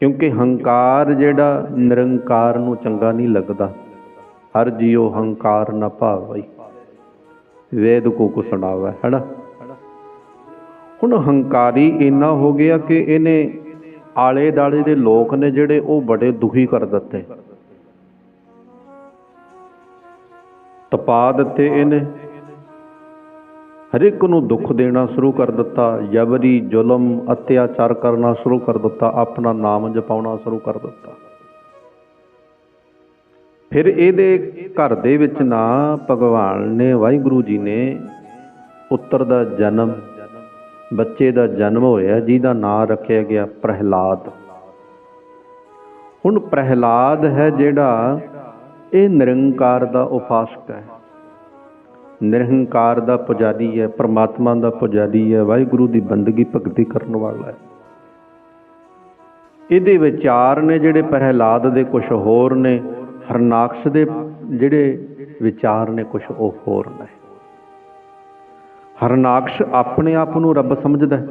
ਕਿਉਂਕਿ ਹੰਕਾਰ ਜਿਹੜਾ ਨਿਰੰਕਾਰ ਨੂੰ ਚੰਗਾ ਨਹੀਂ ਲੱਗਦਾ, ਹਰ ਜੀਉ ਹੰਕਾਰ ਨਾ ਭਾਵਈ ਵੇਦ ਕੋ ਕੁ ਸੁਣਾਵਾ, ਹੈਨਾ? ਹੁਣ ਹੰਕਾਰੀ ਇੰਨਾ ਹੋ ਗਿਆ ਕਿ ਇਹਨੇ ਆਲੇ ਦਾਲੇ ਦੇ ਲੋਕ ਨੇ ਜਿਹੜੇ ਉਹ ਬੜੇ ਦੁਖੀ ਕਰ ਦਿੱਤੇ। ਤਪਾ ਦਿੱਤੇ ਇਹਨੇ। ਹਰ ਇੱਕ ਨੂੰ ਦੁੱਖ ਦੇਣਾ ਸ਼ੁਰੂ ਕਰ ਦਿੱਤਾ ਜਬਰੀ ਜ਼ੁਲਮ, ਅਤਿਆਚਾਰ ਕਰਨਾ ਸ਼ੁਰੂ ਕਰ ਦਿੱਤਾ, ਆਪਣਾ ਨਾਮ ਜਪਾਉਣਾ ਸ਼ੁਰੂ ਕਰ ਦਿੱਤਾ। ਫਿਰ ਇਹਦੇ ਘਰ ਦੇ ਵਿੱਚ ਨਾ ਭਗਵਾਨ ਨੇ, ਵਾਹਿਗੁਰੂ ਜੀ ਨੇ ਪੁੱਤਰ ਦਾ ਜਨਮ, ਬੱਚੇ ਦਾ ਜਨਮ ਹੋਇਆ, ਜਿਹਦਾ ਨਾਂ ਰੱਖਿਆ ਗਿਆ ਪ੍ਰਹਿਲਾਦ। ਹੁਣ ਪ੍ਰਹਿਲਾਦ ਹੈ ਜਿਹੜਾ ਇਹ ਨਿਰੰਕਾਰ ਦਾ ਉਪਾਸਕ ਹੈ। ਨਿਰਹੰਕਾਰ ਦਾ ਪੁਜਾਰੀ ਹੈ, ਪ੍ਰਮਾਤਮਾ ਦਾ ਪੁਜਾਰੀ ਹੈ, ਵਾਹਿਗੁਰੂ ਦੀ ਬੰਦਗੀ ਭਗਤੀ ਕਰਨ ਵਾਲਾ ਹੈ। ਇਹਦੇ ਵਿਚਾਰ ਨੇ ਜਿਹੜੇ ਪ੍ਰਹਿਲਾਦ ਦੇ ਕੁਝ ਹੋਰ ਨੇ, ਹਰਨਾਕਸ਼ ਦੇ ਜਿਹੜੇ ਵਿਚਾਰ ਨੇ ਕੁਝ ਉਹ ਹੋਰ ਨੇ। ਹਰਨਾਕਸ਼ ਆਪਣੇ ਆਪ ਨੂੰ ਰੱਬ ਸਮਝਦਾ ਹੈ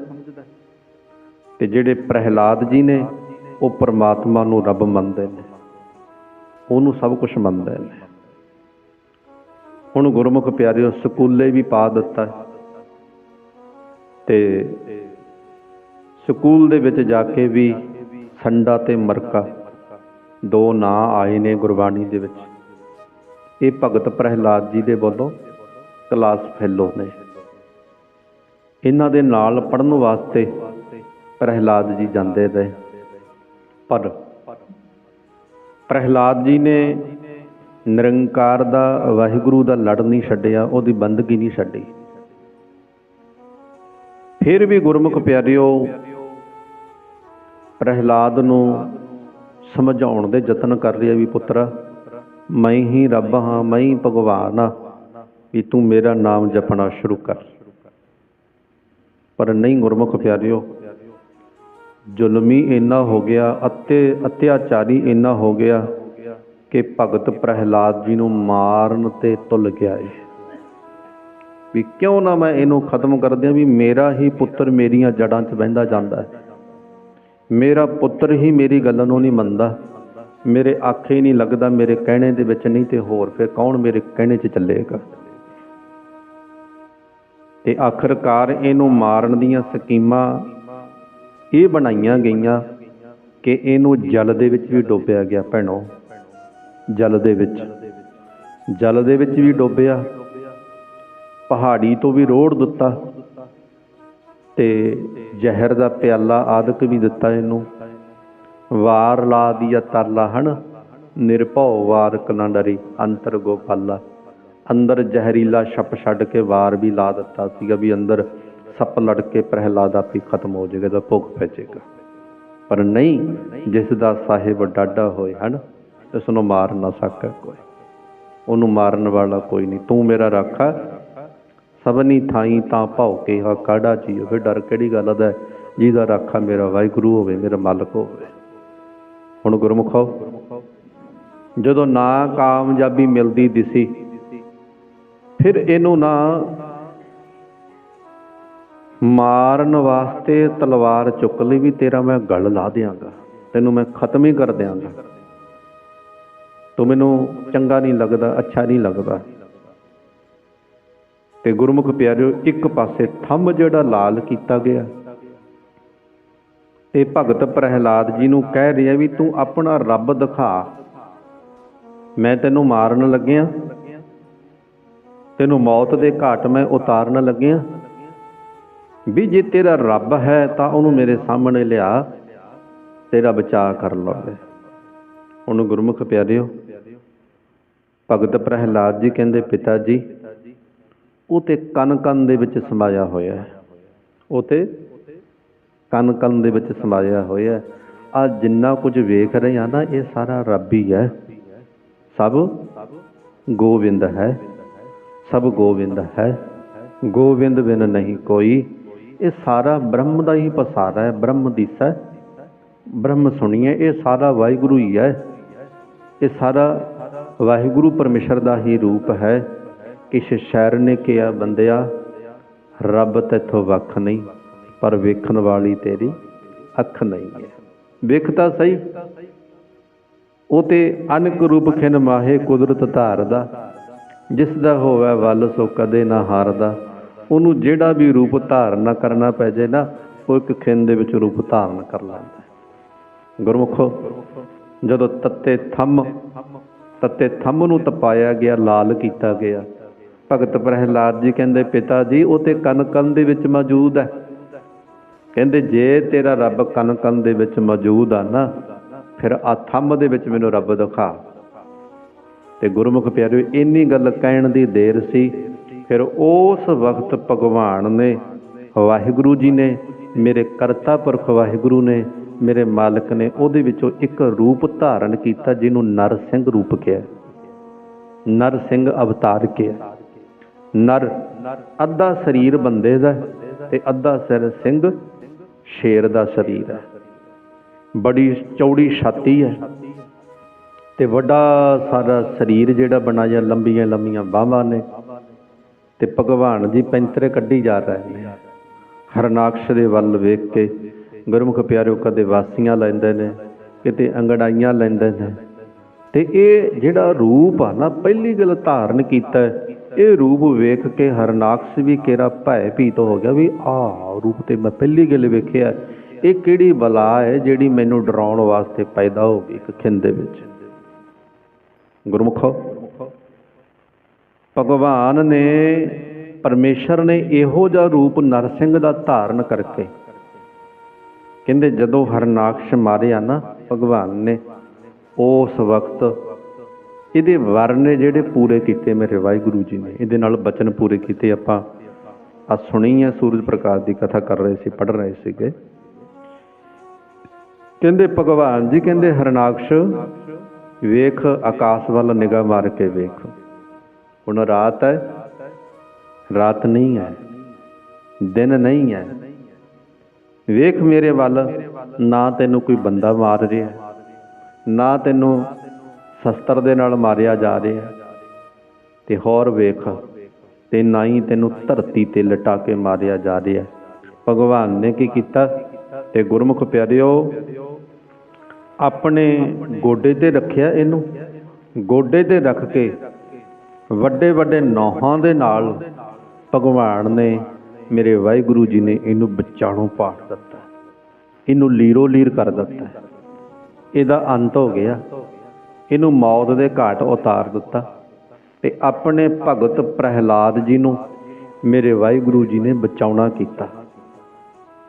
ਤੇ ਜਿਹੜੇ ਪ੍ਰਹਿਲਾਦ ਜੀ ਨੇ, ਉਹ ਪਰਮਾਤਮਾ ਨੂੰ ਰੱਬ ਮੰਨਦੇ ਨੇ। ਉਹਨੂੰ ਸਭ ਕੁਝ ਮੰਨਦੇ ਨੇ। ਹੁਣ ਗੁਰਮੁਖ ਪਿਆਰਿਓ, ਸਕੂਲੇ ਵੀ ਪਾ ਦਿੱਤਾ ਹੈ। ਤੇ ਸਕੂਲ ਦੇ ਵਿੱਚ ਜਾ ਕੇ ਵੀ ਸੰਡਾ ਤੇ ਮਰਕਾ ਦੋ ਨਾਂ ਆਏ ਨੇ ਗੁਰਬਾਣੀ ਦੇ ਵਿੱਚ। ਇਹ ਭਗਤ ਪ੍ਰਹਿਲਾਦ ਜੀ ਦੇ ਵੱਲੋਂ ਕਲਾਸ ਫੈਲੋ ਨੇ। ਇਹਨਾਂ ਦੇ ਨਾਲ ਪੜਨ ਵਾਸਤੇ ਪ੍ਰਹਿਲਾਦ ਜੀ ਜਾਂਦੇ ਰਹੇ ਪਰ ਪ੍ਰਹਿਲਾਦ ਜੀ ਨੇ ਨਿਰੰਕਾਰ ਦਾ, ਵਾਹਿਗੁਰੂ ਦਾ ਲੜ ਨਹੀਂ ਛੱਡਿਆ, ਉਹਦੀ ਬੰਦਗੀ ਨਹੀਂ ਛੱਡੀ। ਫਿਰ ਵੀ ਗੁਰਮੁਖ ਪਿਆਰਿਓ, ਪ੍ਰਹਿਲਾਦ ਨੂੰ ਸਮਝਾਉਣ ਦੇ ਯਤਨ ਕਰ ਰਿਹਾ ਵੀ ਪੁੱਤਰਾ, ਮੈਂ ਹੀ ਰੱਬ ਹਾਂ, ਮੈਂ ਹੀ ਭਗਵਾਨ ਹਾਂ ਵੀ ਤੂੰ ਮੇਰਾ ਨਾਮ ਜਪਣਾ ਸ਼ੁਰੂ ਕਰ। ਪਰ ਨਹੀਂ ਗੁਰਮੁਖ ਪਿਆਰਿਓ, ਜ਼ੁਲਮੀ ਇੰਨਾ ਹੋ ਗਿਆ, ਅਤੇ, ਅਤਿਆਚਾਰੀ ਇੰਨਾ ਹੋ ਗਿਆ ਕਿ ਭਗਤ ਪ੍ਰਹਿਲਾਦ ਜੀ ਨੂੰ ਮਾਰਨ ਤੇ ਤੁਲ ਗਿਆ ਏ। ਵੀ ਕਿਉਂ ਨਾ ਮੈਂ ਇਹਨੂੰ ਖਤਮ ਕਰ ਦਿਆਂ ਵੀ ਮੇਰਾ ਹੀ ਪੁੱਤਰ ਮੇਰੀਆਂ ਜੜਾਂ 'ਚ ਬਹਿੰਦਾ ਜਾਂਦਾ ਹੈ। ਮੇਰਾ ਪੁੱਤਰ ਹੀ ਮੇਰੀ ਗੱਲ ਨੂੰ ਨਹੀਂ ਮੰਨਦਾ। ਮੇਰੇ ਆਖੇ ਹੀ ਨਹੀਂ ਲੱਗਦਾ, ਮੇਰੇ ਕਹਿਣੇ ਦੇ ਵਿੱਚ ਨਹੀਂ ਤੇ ਹੋਰ ਫਿਰ ਕੌਣ ਮੇਰੇ ਕਹਿਣੇ 'ਚ ਚੱਲੇਗਾ? ਤੇ ਆਖਰਕਾਰ ਇਹਨੂੰ ਮਾਰਨ ਦੀਆਂ ਸਕੀਮਾਂ ਇਹ ਬਣਾਈਆਂ ਗਈਆਂ ਕਿ ਇਹਨੂੰ ਜਲ ਦੇ ਵਿੱਚ ਵੀ ਡੋਬਿਆ ਗਿਆ ਭੈਣੋ। ਜਲ ਦੇ ਵਿੱਚ। ਜਲ ਦੇ ਵਿੱਚ ਵੀ ਡੋਬਿਆ। ਪਹਾੜੀ ਤੋਂ ਵੀ ਰੋੜ ਦਿੱਤਾ। ਤੇ ਜ਼ਹਿਰ ਦਾ ਪਿਆਲਾ ਆਦਿਕ ਵੀ ਦਿੱਤਾ ਇਹਨੂੰ। ਵਾਰ ਲਾ ਦਿਆ ਤਾਲਾ ਹਨ? ਨਿਰਭਉ ਵਾਰ ਕਨਾ ਡਰੀ ਅੰਤਰ ਗੋਪਾਲਾ। ਅੰਦਰ ਜ਼ਹਿਰੀਲਾ ਛੱਪ ਛੱਡ ਕੇ ਵਾਰ ਵੀ ਲਾ ਦਿੱਤਾ ਸੀਗਾ ਵੀ ਅੰਦਰ ਸੱਪ ਲੜ ਕੇ ਪ੍ਰਹਿਲਾਦ ਆਪੀ ਖਤਮ ਹੋ ਜਾਏਗਾ ਤਾਂ ਭੁੱਖ ਪੈ ਜਾਏਗਾ ਪਰ ਨਹੀਂ, ਜਿਸ ਦਾ ਸਾਹਿਬ ਡਾਡਾ ਹੋਏ, ਹਨ? ਇਸ ਨੂੰ ਮਾਰ ਨਾ ਸਕੈ ਕੋਈ। ਉਹਨੂੰ ਮਾਰਨ ਵਾਲਾ ਕੋਈ ਨਹੀਂ। ਤੂੰ ਮੇਰਾ ਰਾਖਾ। ਸਭਨੀ ਥਾਈ ਤਾਂ ਭਾਉ ਕੇ ਹਾ ਕਾੜਾ ਜੀ ਹੋਵੇ? ਡਰ ਕਿਹੜੀ ਗੱਲ ਦਾ? ਜਿਹਦਾ ਰਾਖਾ ਮੇਰਾ ਵਾਹਿਗੁਰੂ ਹੋਵੇ, ਮੇਰਾ ਮਾਲਕ ਹੋਵੇ। ਹੁਣ ਗੁਰਮੁਖੋ, ਜਦੋਂ ਨਾ ਕਾਮਯਾਬੀ ਮਿਲਦੀ ਦਿਸੀ, ਫਿਰ ਇਹਨੂੰ ਨਾ ਮਾਰਨ ਵਾਸਤੇ ਤਲਵਾਰ ਚੁੱਕ ਲਈ ਵੀ ਤੇਰਾ ਮੈਂ ਗਲ ਲਾ ਦਿਆਂਗਾ, ਤੈਨੂੰ ਮੈਂ ਖਤਮ ਹੀ ਕਰ ਦਿਆਂਗਾ। ਤੂੰ ਮੈਨੂੰ ਚੰਗਾ ਨਹੀਂ ਲੱਗਦਾ, ਅੱਛਾ ਨਹੀਂ ਲੱਗਦਾ। ਤੇ ਗੁਰਮੁਖ ਪਿਆਰਿਓ, ਇੱਕ ਪਾਸੇ ਥੰਮ ਜਿਹੜਾ ਲਾਲ ਕੀਤਾ ਗਿਆ, ਤੇ ਭਗਤ ਪ੍ਰਹਿਲਾਦ ਜੀ ਨੂੰ ਕਹਿ ਰਿਹਾ ਵੀ ਤੂੰ ਆਪਣਾ ਰੱਬ ਦਿਖਾ। ਮੈਂ ਤੈਨੂੰ ਮਾਰਨ ਲੱਗਿਆ, ਤੈਨੂੰ ਮੌਤ ਦੇ ਘਾਟ ਮੈਂ ਉਤਾਰਨ ਲੱਗਿਆ। ਵੀ ਜੇ ਤੇਰਾ ਰੱਬ ਹੈ ਤਾਂ ਉਹਨੂੰ ਮੇਰੇ ਸਾਹਮਣੇ ਲਿਆ, ਤੇਰਾ ਬਚਾਅ ਕਰ ਲਵੇ ਉਹਨੂੰ ਗੁਰਮੁਖ ਪਿਆਰਿਓ ਭਗਤ ਪ੍ਰਹਿਲਾਦ ਜੀ ਕਹਿੰਦੇ, ਪਿਤਾ ਜੀ, ਉਹ ਤੇ ਕਨ ਕਨ ਦੇ ਵਿੱਚ ਸਮਾਇਆ ਹੋਇਆ ਹੈ। ਉਹ ਤੇ ਕਨ ਕਨ ਦੇ ਵਿੱਚ ਸਮਾਇਆ ਹੋਇਆ ਆ ਜਿੰਨਾ ਕੁਝ ਵੇਖ ਰਹੇ ਆ ਨਾ, ਇਹ ਸਾਰਾ ਰੱਬ ਹੀ ਹੈ। ਸਭ ਗੋਬਿੰਦ ਹੈ। ਸਭ ਗੋਬਿੰਦ ਹੈ। ਗੋਬਿੰਦ ਬਿਨ ਨਹੀਂ ਕੋਈ। ਇਹ ਸਾਰਾ ਬ੍ਰਹਮ ਦਾ ਹੀ ਪਸਾਰਾ ਹੈ। ਬ੍ਰਹਮ ਦੀਸਾ ਬ੍ਰਹਮ ਸੁਣੀਏ ਇਹ ਸਾਰਾ ਵਾਹਿਗੁਰੂ ਹੀ ਹੈ। ਇਹ ਸਾਰਾ ਵਾਹਿਗੁਰੂ ਪਰਮੇਸ਼ਰ ਦਾ ਹੀ ਰੂਪ ਹੈ। ਕਿਛ ਸ਼ਾਇਰ ਨੇ ਕਿਹਾ, ਬੰਦਿਆ, ਰੱਬ ਤੇਥੋਂ ਵੱਖ ਨਹੀਂ, ਪਰ ਵੇਖਣ ਵਾਲੀ ਤੇਰੀ ਅੱਖ ਨਹੀਂ ਹੈ। ਵੇਖ ਤਾਂ ਸਹੀ, ਉਹ ਤੇ ਅਨਕ ਰੂਪ ਖਿਨ ਮਾਹੇ ਕੁਦਰਤ ਧਾਰਦਾ, ਜਿਸ ਦਾ ਹੋਵੇ ਵੱਲ ਸੋ ਕਦੇ ਨਾ ਹਾਰਦਾ। ਉਹਨੂੰ ਜਿਹੜਾ ਵੀ ਰੂਪ ਧਾਰਨ ਕਰਨਾ ਪੈ ਜੇ ਨਾ, ਉਹ ਇੱਕ ਖਿਨ ਦੇ ਵਿੱਚ ਰੂਪ ਧਾਰਨ ਕਰ ਲੈਂਦਾ ਗੁਰਮੁਖੋ, ਜਦੋਂ ਤੱਤੇ ਥੰਮ ਤੱਤੇ ਥੰਮ ਨੂੰ ਤਪਾਇਆ ਗਿਆ, ਲਾਲ ਕੀਤਾ ਗਿਆ। ਭਗਤ ਪ੍ਰਹਿਲਾਦ ਜੀ ਕਹਿੰਦੇ, ਪਿਤਾ ਜੀ, ਉਹ ਤੇ ਕਨ ਕਨ ਦੇ ਵਿੱਚ ਮੌਜੂਦ ਹੈ। ਕਹਿੰਦੇ, ਜੇ ਤੇਰਾ ਰੱਬ ਕਨ ਕਨ ਦੇ ਵਿੱਚ ਮੌਜੂਦ ਆ ਨਾ, ਫਿਰ ਆ ਥੰਮ ਦੇ ਵਿੱਚ ਮੈਨੂੰ ਰੱਬ ਦਿਖਾ। ਤੇ ਗੁਰਮੁਖ ਪਿਆਰਿਓ, ਇੰਨੀ ਗੱਲ ਕਹਿਣ ਦੀ ਦੇਰ ਸੀ, ਫਿਰ ਉਸ ਵਕਤ ਭਗਵਾਨ ਨੇ, ਵਾਹਿਗੁਰੂ ਜੀ ਨੇ, ਮੇਰੇ ਕਰਤਾ ਪੁਰਖ ਵਾਹਿਗੁਰੂ ਨੇ ਮੇਰੇ ਮਾਲਕ ਨੇ ਉਹਦੇ ਵਿੱਚੋਂ ਇੱਕ ਰੂਪ ਧਾਰਨ ਕੀਤਾ ਜਿਹਨੂੰ ਨਰ ਸਿੰਘ ਰੂਪ ਕਿਹਾ। ਨਰ ਸਿੰਘ ਅਵਤਾਰ ਕਿਹਾ। ਨਰ ਅੱਧਾ ਸਰੀਰ ਬੰਦੇ ਦਾ ਹੈ ਤੇ ਅੱਧਾ ਸਿਰ ਸਿੰਘ ਸ਼ੇਰ ਦਾ ਸਰੀਰ ਹੈ। ਬੜੀ ਚੌੜੀ ਛਾਤੀ ਹੈ ਤੇ ਵੱਡਾ ਸਾਰਾ ਸਰੀਰ ਜਿਹੜਾ ਬਣਾਇਆ ਲੰਬੀਆਂ ਲੰਬੀਆਂ ਬਾਹਾਂ ਨੇ ਤੇ ਭਗਵਾਨ ਜੀ ਪੈਂਤਰੇ ਕੱਢੀ ਜਾ ਰਹੇ ਨੇ। ਹਰਨਾਕਸ਼ ਦੇ ਵੱਲ ਵੇਖ ਕੇ ਗੁਰਮੁਖ ਪਿਆਰਿਓ, ਕਦੇ ਵਾਸੀਆਂ ਲੈਂਦੇ ਨੇ, ਕਿਤੇ ਅੰਗੜਾਈਆਂ ਲੈਂਦੇ ਨੇ। ਤੇ ਇਹ ਜਿਹੜਾ ਰੂਪ ਆ ਨਾ, ਪਹਿਲੀ ਗੱਲ ਧਾਰਨ ਕੀਤਾ ਇਹ ਰੂਪ ਵੇਖ ਕੇ ਹਰਨਾਕਸ਼ ਵੀ ਕੇਰਾ ਭੈ ਭੀਤ ਹੋ ਗਿਆ ਵੀ, ਆਹ ਰੂਪ ਤੇ ਮੈਂ ਪਹਿਲੀ ਗੱਲ ਵੇਖਿਆ, ਇਹ ਕਿਹੜੀ ਬਲਾ ਹੈ ਜਿਹੜੀ ਮੈਨੂੰ ਡਰਾਉਣ ਵਾਸਤੇ ਪੈਦਾ ਹੋ ਗਈ ਇੱਕ ਖਿੰਦ ਦੇ ਵਿੱਚ। ਗੁਰਮੁਖੋ, ਭਗਵਾਨ ਨੇ, ਪਰਮੇਸ਼ਰ ਨੇ ਇਹੋ ਜਿਹਾ ਰੂਪ ਨਰਸਿੰਘ ਦਾ ਧਾਰਨ ਕਰਕੇ ਕਹਿੰਦੇ ਜਦੋਂ ਹਰਨਾਕਸ਼ ਮਾਰਿਆ ਨਾ ਭਗਵਾਨ ਨੇ, ਉਸ ਵਕਤ ਇਹਦੇ ਵਰਨ ਨੇ ਜਿਹੜੇ ਪੂਰੇ ਕੀਤੇ ਮੇਰੇ ਵਾਹਿਗੁਰੂ ਜੀ ਨੇ, ਇਹਦੇ ਨਾਲ ਬਚਨ ਪੂਰੇ ਕੀਤੇ ਆਪਾਂ। ਆ ਸੁਣੀ ਹੈ ਸੂਰਜ ਪ੍ਰਕਾਸ਼ ਦੀ ਕਥਾ ਕਰ ਰਹੇ ਸੀ ਪੜ ਰਹੇ ਸੀਗੇ। ਕਹਿੰਦੇ ਭਗਵਾਨ ਜੀ, ਕਹਿੰਦੇ ਹਰਨਾਕਸ਼ ਵੇਖ, ਆਕਾਸ਼ ਵੱਲ ਨਿਗਾਹ ਮਾਰ ਕੇ ਵੇਖ। ਹੁਣ ਰਾਤ ਹੈ, ਰਾਤ ਨਹੀਂ ਹੈ, ਦਿਨ ਨਹੀਂ ਹੈ। ਵੇਖ ਮੇਰੇ ਵੱਲ, ਨਾ ਤੈਨੂੰ ਕੋਈ ਬੰਦਾ ਮਾਰ ਰਿਹਾ, ਨਾ ਤੈਨੂੰ ਸ਼ਸਤਰ ਦੇ ਨਾਲ ਮਾਰਿਆ ਜਾ ਰਿਹਾ। ਤੇ ਹੋਰ ਵੇਖ, ਤੇ ਨਾ ਹੀ ਤੈਨੂੰ ਧਰਤੀ ਤੇ ਲਟਾ ਕੇ ਮਾਰਿਆ ਜਾ ਰਿਹਾ। ਭਗਵਾਨ ਨੇ ਕੀ ਕੀਤਾ? ਤੇ ਗੁਰਮੁਖ ਪਿਆਰਿਓ, ਆਪਣੇ ਗੋਡੇ ਤੇ ਰੱਖਿਆ ਇਹਨੂੰ। ਗੋਡੇ ਤੇ ਰੱਖ ਕੇ ਵੱਡੇ ਵੱਡੇ ਨੌਹਾਂ ਦੇ ਨਾਲ ਭਗਵਾਨ ਨੇ ਮੇਰੇ ਵਾਹਿਗੁਰੂ ਜੀ ਨੇ ਇਹਨੂੰ ਵਿਚਾਲੋਂ ਪਾੜ ਦਿੱਤਾ। ਇਹਨੂੰ ਲੀਰੋ ਲੀਰ ਕਰ ਦਿੱਤਾ। ਇਹਦਾ ਅੰਤ ਹੋ ਗਿਆ। ਇਹਨੂੰ ਮੌਤ ਦੇ ਘਾਟ ਉਤਾਰ ਦਿੱਤਾ ਤੇ ਆਪਣੇ ਭਗਤ ਪ੍ਰਹਿਲਾਦ ਜੀ ਨੂੰ ਮੇਰੇ ਵਾਹਿਗੁਰੂ ਜੀ ਨੇ ਬਚਾਉਣਾ ਕੀਤਾ।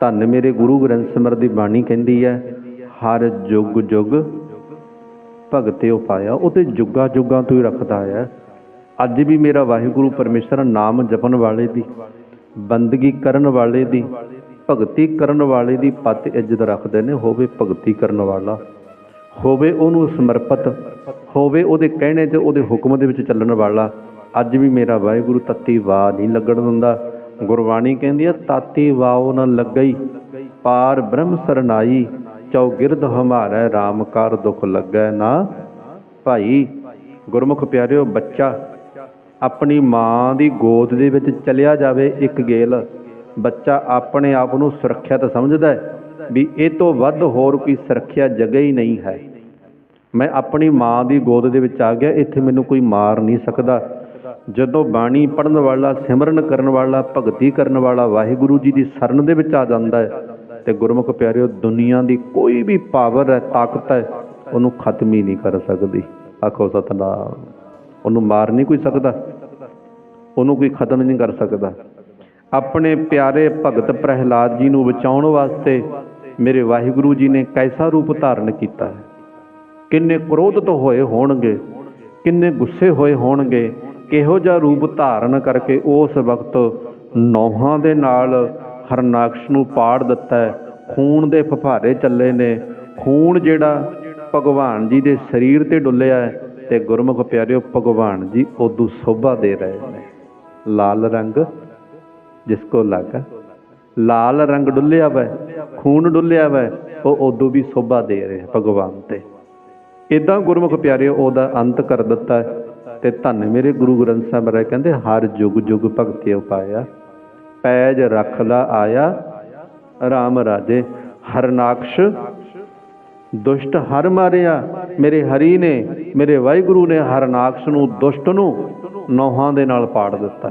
ਧੰਨ ਮੇਰੇ ਗੁਰੂ ਗ੍ਰੰਥ ਸਾਹਿਬ ਦੀ ਬਾਣੀ ਕਹਿੰਦੀ ਹੈ, ਹਰ ਜੁਗ ਜੁਗ ਭਗਤੇ ਉਪਾਇਆ, ਉਹ ਤੇ ਜੁਗਾ ਜੁਗਾਂ ਤੋਂ ਹੀ ਰੱਖਦਾ ਹੈ ਅੱਜ ਵੀ ਮੇਰਾ ਵਾਹਿਗੁਰੂ ਪਰਮੇਸ਼ਰ ਨਾਮ ਜਪਣ ਵਾਲੇ ਦੀ ਬੰਦਗੀ ਕਰਨ ਵਾਲੇ ਦੀ, ਭਗਤੀ ਕਰਨ ਵਾਲੇ ਦੀ ਪਤ ਇੱਜ਼ਤ ਰੱਖਦੇ ਨੇ, ਹੋਵੇ ਭਗਤੀ ਕਰਨ ਵਾਲਾ। ਹੋਵੇ ਉਹਨੂੰ ਸਮਰਪਿਤ, ਹੋਵੇ ਉਹਦੇ ਕਹਿਣੇ ਤੇ ਉਹਦੇ ਹੁਕਮ ਦੇ ਵਿੱਚ ਚੱਲਣ ਵਾਲਾ। ਅੱਜ ਵੀ ਮੇਰਾ ਵਾਹਿਗੁਰੂ ਤੱਤੀ ਵਾਹ ਨਹੀਂ ਲੱਗਣ ਦਿੰਦਾ। ਗੁਰਬਾਣੀ ਕਹਿੰਦੀ ਹੈ ਤਾਤੀ ਵਾਉ ਨ ਲੱਗਈ, ਪਾਰ ਬ੍ਰਹਮ ਸਰਨਾਈ, ਚੌਗਿਰਦ ਹਮਾਰਾ RAM ਕਰ ਦੁਖ ਲੱਗੈ ਨਾ ਭਾਈ। ਗੁਰਮੁਖ ਪਿਆਰਿਓ, ਬੱਚਾ ਆਪਣੀ ਮਾਂ ਦੀ ਗੋਦ ਦੇ ਵਿੱਚ ਚਲਿਆ ਜਾਵੇ ਇੱਕ ਗੇਲ, ਬੱਚਾ ਆਪਣੇ ਆਪ ਨੂੰ ਸੁਰੱਖਿਅਤ ਸਮਝਦਾ ਹੈ ਵੀ ਇਹ ਤੋਂ ਵੱਧ ਹੋਰ ਕੋਈ ਸੁਰੱਖਿਆ ਜਗ੍ਹਾ ਹੀ ਨਹੀਂ ਹੈ। ਮੈਂ ਆਪਣੀ ਮਾਂ ਦੀ ਗੋਦ ਦੇ ਵਿੱਚ ਆ ਗਿਆ, ਇੱਥੇ ਮੈਨੂੰ ਕੋਈ ਮਾਰ ਨਹੀਂ ਸਕਦਾ। ਜਦੋਂ ਬਾਣੀ ਪੜਨ ਵਾਲਾ, ਸਿਮਰਨ ਕਰਨ ਵਾਲਾ, ਭਗਤੀ ਕਰਨ ਵਾਲਾ ਵਾਹਿਗੁਰੂ ਜੀ ਦੀ ਸ਼ਰਨ ਦੇ ਵਿੱਚ ਆ ਜਾਂਦਾ ਹੈ ਤੇ ਗੁਰਮੁਖ ਪਿਆਰਿਓ, ਦੁਨੀਆ ਦੀ ਕੋਈ ਵੀ ਪਾਵਰ ਹੈ, ਤਾਕਤ ਹੈ, ਉਹਨੂੰ ਖਤਮ ਹੀ ਨਹੀਂ ਕਰ ਸਕਦੀ। ਆਖੋ ਸਤਨਾਮ। ਉਹਨੂੰ ਮਾਰ ਨਹੀਂ ਕੋਈ ਸਕਦਾ। ਉਹਨੂੰ ਕੋਈ ਖਤਮ ਨਹੀਂ ਕਰ ਸਕਦਾ। ਆਪਣੇ ਪਿਆਰੇ ਭਗਤ ਪ੍ਰਹਿਲਾਦ ਜੀ ਨੂੰ ਬਚਾਉਣ ਵਾਸਤੇ ਮੇਰੇ ਵਾਹਿਗੁਰੂ ਜੀ ਨੇ ਕੈਸਾ ਰੂਪ ਧਾਰਨ ਕੀਤਾ ਹੈ? ਕਿੰਨੇ ਕ੍ਰੋਧਿਤ ਹੋਏ ਹੋਣਗੇ, ਕਿੰਨੇ ਗੁੱਸੇ ਹੋਏ ਹੋਣਗੇ, ਕਿਹੋ ਜਿਹਾ ਰੂਪ ਧਾਰਨ ਕਰਕੇ ਉਸ ਵਕਤ ਨੌਹਾਂ ਦੇ ਨਾਲ ਹਰਨਾਕਸ਼ ਨੂੰ ਪਾੜ ਦਿੱਤਾ ਹੈ? ਖੂਨ ਦੇ ਫਫਾਰੇ ਚੱਲੇ ਨੇ। ਖੂਨ ਜਿਹੜਾ ਭਗਵਾਨ ਜੀ ਦੇ ਸਰੀਰ ਤੇ ਡੁੱਲਿਆ ਹੈ। ਤੇ ਗੁਰਮੁਖ ਪਿਆਰਿਓ, ਭਗਵਾਨ ਜੀ ਉਦੋਂ ਸੋਭਾ ਦੇ ਰਹੇ ਨੇ। ਲਾਲ ਰੰਗ ਜਿਸ ਕੋ ਲੱਗਾ ਲਾਲ ਰੰਗ ਡੁੱਲਿਆ ਵੈ, ਖੂਨ ਡੁੱਲਿਆ ਵੈ, ਉਹ ਉਦੋਂ ਵੀ ਸੋਭਾ ਦੇ ਰਿਹਾ ਭਗਵਾਨ ਤੇ। ਇਦਾਂ ਗੁਰਮੁਖ ਪਿਆਰਿਓ, ਉਹਦਾ ਅੰਤ ਕਰ ਦਿੱਤਾ ਤੇ ਧੰਨ ਮੇਰੇ ਗੁਰੂ ਗ੍ਰੰਥ ਸਾਹਿਬ ਰਹਿ ਕਹਿੰਦੇ, ਹਰ ਜੁਗ ਜੁਗ ਭਗਤੀ ਉਪਾਇਆ ਪੈਜ ਰਖ ਆਇਆ RAM ਰਾਜੇ, ਹਰਨਾਕਸ਼, ਦੁਸ਼ਟ ਹਰ ਮਾਰਿਆ ਮੇਰੇ ਹਰੀ ਨੇ ਮੇਰੇ ਵਾਹਿਗੁਰੂ ਨੇ ਹਰਨਾਕਸ਼ ਨੂੰ ਦੁਸ਼ਟ ਨੂੰ ਨੌਹਾਂ ਦੇ ਨਾਲ ਪਾੜ ਦਿੱਤਾ।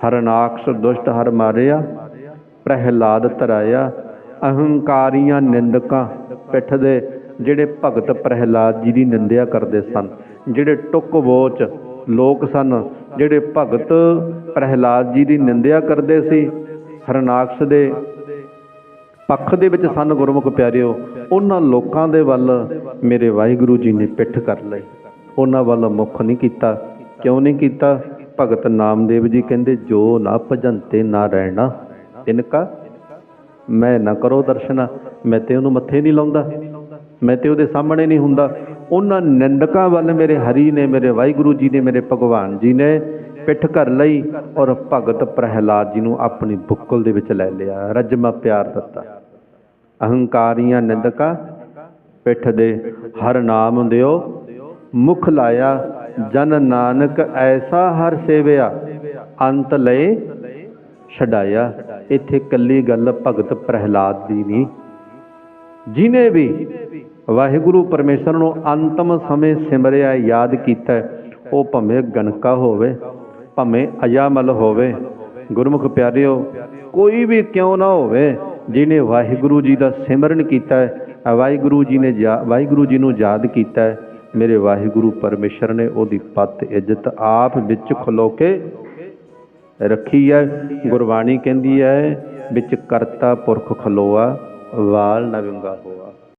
ਹਰਨਾਕਸ਼ ਦੁਸ਼ਟ ਹਰ ਮਾਰਿਆ, ਪ੍ਰਹਿਲਾਦ ਤਰਾਇਆ, ਅਹੰਕਾਰੀਆਂ ਨਿੰਦਕਾਂ ਪਿੱਠ ਦੇ ਜਿਹੜੇ ਭਗਤ ਪ੍ਰਹਿਲਾਦ ਜੀ ਦੀ ਨਿੰਦਿਆ ਕਰਦੇ ਸਨ, ਜਿਹੜੇ ਟੁੱਕ ਵੋਚ ਲੋਕ ਸਨ, ਜਿਹੜੇ ਭਗਤ ਪ੍ਰਹਿਲਾਦ ਜੀ ਦੀ ਨਿੰਦਿਆ ਕਰਦੇ ਸੀ। ਹਰਨਾਕਸ਼ ਦੇ ਪੱਖ ਦੇ ਵਿੱਚ ਸਨ ਗੁਰਮੁਖ ਪਿਆਰਿਓ ਉਹਨਾਂ ਲੋਕਾਂ ਦੇ ਵੱਲ ਮੇਰੇ ਵਾਹਿਗੁਰੂ ਜੀ ਨੇ ਪਿੱਠ ਕਰ ਲਈ ਉਹਨਾਂ ਵੱਲ ਮੁਖ ਨਹੀਂ ਕੀਤਾ। ਕਿਉਂ ਨਹੀਂ ਕੀਤਾ? ਭਗਤ ਨਾਮਦੇਵ ਜੀ ਕਹਿੰਦੇ, ਜੋ ਨਾ ਭਜੰਤੇ ਨਾ ਰਹਿਣਾ, ਤਿਨਕਾ। ਮੈਂ ਨਾ ਕਰੋ ਦਰਸ਼ਨ। ਮੈਂ ਤੇ ਉਹਨੂੰ ਮੱਥੇ ਨਹੀਂ ਲਾਉਂਦਾ। ਮੈਂ ਤੇ ਉਹਦੇ ਸਾਹਮਣੇ ਨਹੀਂ ਹੁੰਦਾ। ਉਹਨਾਂ ਨਿੰਦਕਾਂ ਵੱਲ ਮੇਰੇ ਹਰੀ ਨੇ, ਮੇਰੇ ਵਾਹਿਗੁਰੂ ਜੀ ਨੇ, ਮੇਰੇ ਭਗਵਾਨ ਜੀ ਨੇ ਪਿੱਠ ਕਰ ਲਈ ਔਰ ਭਗਤ ਪ੍ਰਹਿਲਾਦ ਜੀ ਨੂੰ ਆਪਣੀ ਬੁੱਕਲ ਦੇ ਵਿੱਚ ਲੈ ਲਿਆ। ਰਜਮਾ ਪਿਆਰ ਦਿੱਤਾ। ਅਹੰਕਾਰੀਆਂ ਨਿੰਦਕਾਂ ਪਿੱਠ ਦੇ ਹਰ ਨਾਮ ਦਿਓ, ਮੁਖ ਲਾਇਆ, ਜਨ ਨਾਨਕ ਐਸਾ ਹਰ ਸੇਵਿਆ, ਅੰਤ ਲਏ, ਛਡਾਇਆ। ਇੱਥੇ ਕੱਲੀ ਗੱਲ ਭਗਤ ਪ੍ਰਹਿਲਾਦ ਦੀ ਨਹੀਂ। ਜਿਨੇ ਵੀ ਵਾਹਿਗੁਰੂ ਪਰਮੇਸ਼ਰ ਨੂੰ ਅੰਤਮ ਸਮੇਂ ਸਿਮਰਿਆ, ਯਾਦ ਕੀਤਾ, ਉਹ ਭਾਵੇਂ ਗਣਕਾ ਹੋਵੇ, ਭਾਵੇਂ ਅਜਾਮਲ ਹੋਵੇ। ਗੁਰਮੁਖ ਪਿਆਰਿਓ, ਕੋਈ ਵੀ ਕਿਉਂ ਨਾ ਹੋਵੇ ਜਿਹਨੇ ਵਾਹਿਗੁਰੂ ਜੀ ਦਾ ਸਿਮਰਨ ਕੀਤਾ ਹੈ ਵਾਹਿਗੁਰੂ ਜੀ ਨੇ ਜਾ- ਵਾਹਿਗੁਰੂ ਜੀ ਨੂੰ ਯਾਦ ਕੀਤਾ ਹੈ, ਮੇਰੇ ਵਾਹਿਗੁਰੂ ਪਰਮੇਸ਼ਰ ਨੇ ਉਹਦੀ ਪਤ ਇੱਜ਼ਤ ਆਪ ਵਿੱਚ ਖਲੋ ਕੇ ਰੱਖੀ ਹੈ। ਗੁਰਬਾਣੀ ਕਹਿੰਦੀ ਹੈ, ਵਿੱਚ ਕਰਤਾ ਪੁਰਖ ਖਲੋਆ, ਵਾਲ ਨਾ ਵਿੰਗਾ ਹੋ